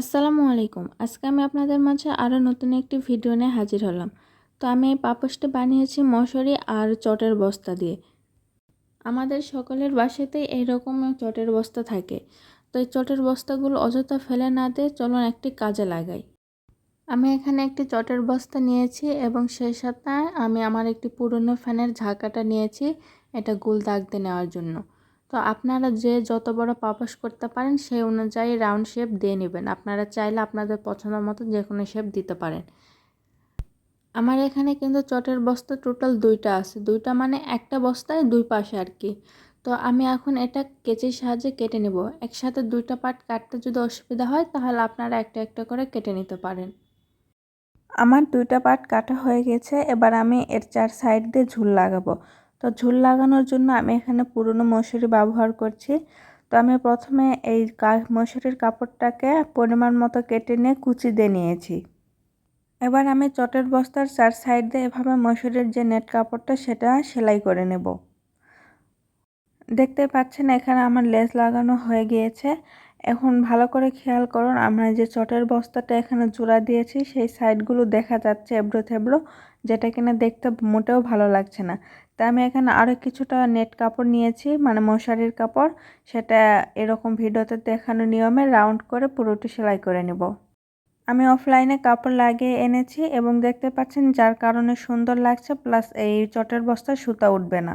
আসসালামু আলাইকুম। আজকে আমি আপনাদের মাঝে আরও নতুন একটি ভিডিও নিয়ে হাজির হলাম। তো আমি এই পাপোশটি বানিয়েছি মশারি আর চটের বস্তা দিয়ে। আমাদের সকলের বাসাতেই এইরকম চটের বস্তা থাকে। তো এই চটের বস্তাগুলো অযথা ফেলে না দিয়ে চলুন একটি কাজে লাগাই। আমি এখানে একটি চটের বস্তা নিয়েছি এবং সেই সাথে আমি আমার একটি পুরনো ফ্যানের ঝাঁকাটা নিয়েছি। এটা গুল দাগ দিয়ে নেওয়ার জন্য। তো আপনারা যে যত বড় পাপোশ করতে পারেন, সেই অনুযায়ী রাউন্ড শেপ দিয়ে নেবেন। আপনারা চাইলে আপনাদের পছন্দ মতো যে কোনো শেপ দিতে পারেন। আমার এখানে কিন্তু চটের বস্তা টোটাল দুইটা আছে। দুইটা মানে একটা বস্তায় দুই পাশে আর কি তো আমি এখন এটা কেচির সাহায্যে কেটে নেব। একসাথে দুইটা পার্ট কাটতে যদি অসুবিধা হয়, তাহলে আপনারা একটা একটা করে কেটে নিতে পারেন। আমার দুইটা পার্ট কাটা হয়ে গেছে। এবার আমি এর চার সাইড দিয়ে ঝুল লাগাবো। তো ঝুল লাগানোর জন্য আমি এখানে পুরনো মশুরি ব্যবহার করছি। তো আমি প্রথমে এই মশুরির কাপড়টাকে পরিমাণ মতো কেটে নিয়ে কুচি দিয়ে নিয়েছি। এবার আমি চটের বস্তার চার সাইড দিয়ে এভাবে মশুরির যে নেট কাপড়টা সেটা সেলাই করে নেব। দেখতে পাচ্ছেন এখানে আমার লেস লাগানো হয়ে গিয়েছে। এখন ভালো করে খেয়াল করুন, আমরা যে চটের বস্তাটা এখানে জোড়া দিয়েছি, সেই সাইডগুলো দেখা যাচ্ছে এবড়ো থেবড়ো, যেটা কিনা দেখতে মোটেও ভালো লাগছে না। তা আমি এখানে আরও কিছুটা নেট কাপড় নিয়েছি মানে মশারির কাপড়, সেটা এরকম ভিডিওতে দেখানো নিয়মে রাউন্ড করে পুরোটি সেলাই করে নেব। আমি অফলাইনে কাপড় লাগিয়ে এনেছি এবং দেখতে পাচ্ছেন যার কারণে সুন্দর লাগছে, প্লাস এই চটের বস্তায় সুতা উঠবে না।